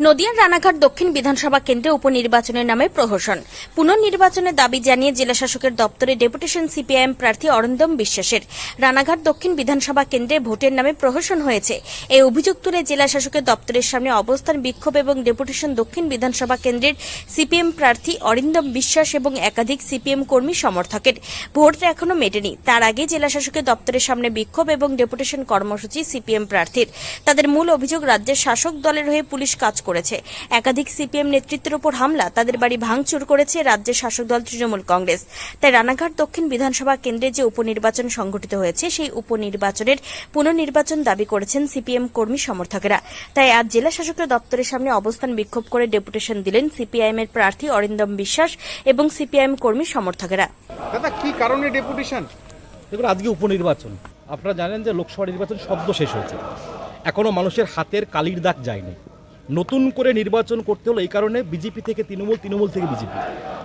নদিয়ার রানাঘাট দক্ষিণ বিধানসভা কেন্দ্রে উপনির্বাচনের নামে প্রহসন। পুনর্নির্বাচনের দাবি জানিয়ে জেলাশাসকের দপ্তরে ডেপুটেশন সিপিআইএম প্রার্থী অরিন্দম বিশ্বাসের। রানাঘাট দক্ষিণ বিধানসভা কেন্দ্রে ভোটের নামে প্রহসন হয়েছে। এই অভিযোগ তুলে জেলাশাসকের দপ্তরের সামনে অবস্থান বিক্ষোভ এবং ডেপুটেশন দক্ষিণ বিধানসভা কেন্দ্রের সিপিএম প্রার্থী অরিন্দম বিশ্বাস এবং একাধিক সিপিএম কর্মী সমর্থকের। ভোট এখনও মেটেনি। তার আগে জেলাশাসকের দপ্তরের সামনে বিক্ষোভ এবং ডেপুটেশন কর্মসূচি সিপিএম প্রার্থীর। তাদের মূল অভিযোগ রাজ্যের শাসক দলের হয়ে পুলিশ কাজ করেছে। একাধিক সিপিএম নেতৃত্বের উপর হামলা তাদের বাড়ি ভাঙচুর করেছে রাজ্যের শাসক দল তৃণমূল কংগ্রেস। তাই রানাঘাট দক্ষিণ বিধানসভা কেন্দ্রে যে উপনির্বাচন সংঘটিত হয়েছে সেই উপনির্বাচনের পুনর্নির্বাচন দাবি করেছেন সিপিএম কর্মী সমর্থকেরা। তাই আজ জেলা শাসকের দপ্তরের সামনে অবস্থান বিক্ষোভ করে ডেপুটেশন দিলেন সিপিআইএম এর প্রার্থী অরিন্দম বিশ্বাস এবং সিপিআইএম কর্মী সমর্থকেরা। দাদা কি কারণে ডেপুটেশন? দেখুন আজকে উপনির্বাচন। আপনারা জানেন যে লোকসভা নির্বাচন সদ্য শেষ হয়েছে। এখনও মানুষের হাতের কালির দাগ যায়নি। নতুন করে নির্বাচন করতে হলো এই কারণে বিজেপি থেকে তৃণমূল তৃণমূল থেকে বিজেপি।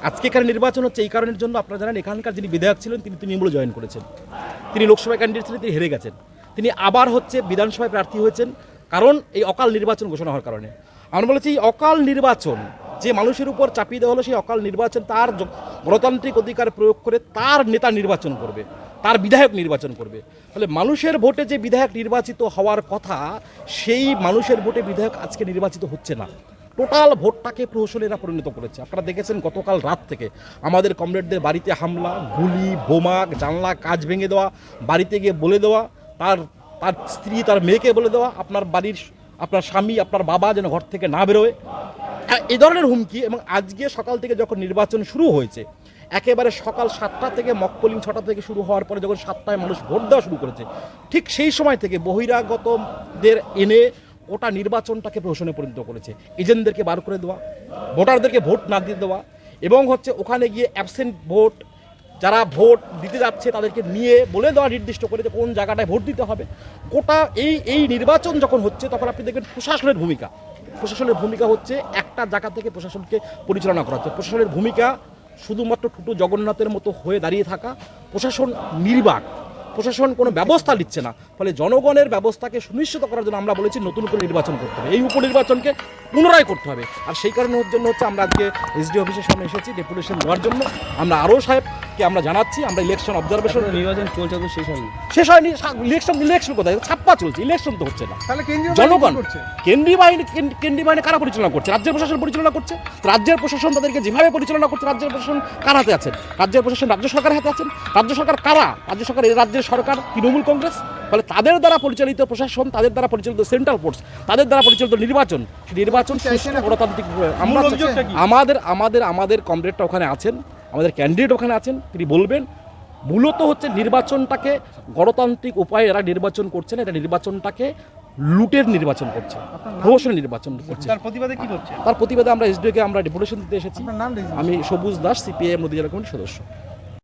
আজকে এখানে নির্বাচন হচ্ছে এই কারণের জন্য আপনারা জানেন, এখানকার যিনি বিধায়ক ছিলেন, তিনি তৃণমূল জয়েন করেছেন। তিনি লোকসভায় ক্যান্ডিডেট ছিলেন, তিনি হেরে গেছেন। তিনি আবার হচ্ছে বিধানসভায় প্রার্থী হয়েছেন, কারণ এই অকাল নির্বাচন ঘোষণা হওয়ার কারণে। আমরা বলেছি, এই অকাল নির্বাচন, যে মানুষের উপর চাপিয়ে দেওয়া হলো, সেই অকাল নির্বাচন তার গণতান্ত্রিক অধিকার প্রয়োগ করে তার নেতা নির্বাচন করবে। তার বিধায়ক নির্বাচন করবে। ফলে মানুষের ভোটে যে বিধায়ক নির্বাচিত হওয়ার কথা, সেই মানুষের ভোটে বিধায়ক আজকে নির্বাচিত হচ্ছে না। টোটাল ভোটটাকে প্রহসনেরা পরিণত করেছে। আপনারা দেখেছেন গতকাল রাত থেকে আমাদের কমরেডদের বাড়িতে হামলা, গুলি, বোমা, জানলা কাজ ভেঙে দেওয়া, বাড়িতে গিয়ে বলে দেওয়া, তার তার স্ত্রী, তার মেয়েকে বলে দেওয়া, আপনার বাড়ির আপনার স্বামী, আপনার বাবা যেন ঘর থেকে না বেরোয়। এই ধরনের হুমকি এবং আজকে সকাল থেকে যখন নির্বাচন শুরু হয়েছে একেবারে সকাল সাতটা থেকে মকপলিং ছটা থেকে শুরু হওয়ার পরে যখন সাতটায় মানুষ ভোট দেওয়া শুরু করেছে, ঠিক সেই সময় থেকে বহিরাগতদের এনে ওটা নির্বাচনটাকে প্রহসনে পরিণত করেছে। এজেন্টদেরকে বার করে দেওয়া, ভোটারদেরকে ভোট না দিয়ে দেওয়া এবং হচ্ছে ওখানে গিয়ে অ্যাবসেন্ট ভোট, যারা ভোট দিতে যাচ্ছে তাদেরকে নিয়ে বলে দেওয়া নির্দিষ্ট করে যে কোন জায়গাটায় ভোট দিতে হবে। গোটা এই এই নির্বাচন যখন হচ্ছে তখন আপনি দেখবেন প্রশাসনের ভূমিকা। প্রশাসনের ভূমিকা হচ্ছে একটা জায়গা থেকে প্রশাসনকে পরিচালনা করা হচ্ছে। প্রশাসনের ভূমিকা শুধুমাত্র ঠুটু জগন্নাথের মতো হয়ে দাঁড়িয়ে থাকা প্রশাসন নির্বাক। প্রশাসন কোনো ব্যবস্থা নিচ্ছে না। ফলে জনগণের ব্যবস্থাকে সুনিশ্চিত করার জন্য আমরা বলেছি নতুন করে নির্বাচন করতে হবে। এই উপনির্বাচনকে পুনরায় করতে হবে। আর সেই কারণের জন্য হচ্ছে আমরা আজকে এসডি অফিসের সামনে এসেছি। ডেপুটেশন দেওয়ার জন্য। আমরা আরও সাহেবকে আমরা জানাচ্ছি আমরা ইলেকশন অবজারভেশন নির্বাচন চলছে তো শেষ হয়নি। শেষ হয়নি ইলেকশন ইলেকশন কোথায়? ছাপ্পা চলছে ইলেকশন তো হচ্ছে না। তাহলে কেন্দ্রীয় জনগণ করছে? কেন্দ্রীয় বাহিনী কেন্দ্রীয় বাহিনী কারা পরিচালনা করছে? রাজ্যের প্রশাসন পরিচালনা করছে? রাজ্যের প্রশাসন তাদেরকে যেভাবে পরিচালনা করছে রাজ্যের প্রশাসন কার হাতে আছেন? রাজ্যের প্রশাসন রাজ্য সরকারের হাতে আছেন? রাজ্য সরকার কারা? রাজ্য সরকার এই রাজ্যের সরকার তৃণমূল কংগ্রেস? ফলে তাদের দ্বারা পরিচালিত প্রশাসন তাদের দ্বারা পরিচালিত সেন্ট্রাল ফোর্স তাদের দ্বারা পরিচালিত নির্বাচন নির্বাচন গণতান্ত্রিক কি? আমাদের আমাদের আমাদের কমরেডটা ওখানে আছেন। আমাদের ক্যান্ডিডেট ওখানে আছেন তিনি বলবেন মূলত হচ্ছে নির্বাচনটাকে গণতান্ত্রিক উপায়ে এরা নির্বাচন করছে না এটা নির্বাচনটাকে লুটের নির্বাচন করছে প্রহসনের নির্বাচন করছে। তার প্রতিবাদে কি করছে তার প্রতিবাদে আমরা এসডিওকে আমরা ডেপুটেশন দিতে এসেছি। আমি সবুজ দাস সিপিআইএম নদী জেলা কমিটির সদস্য।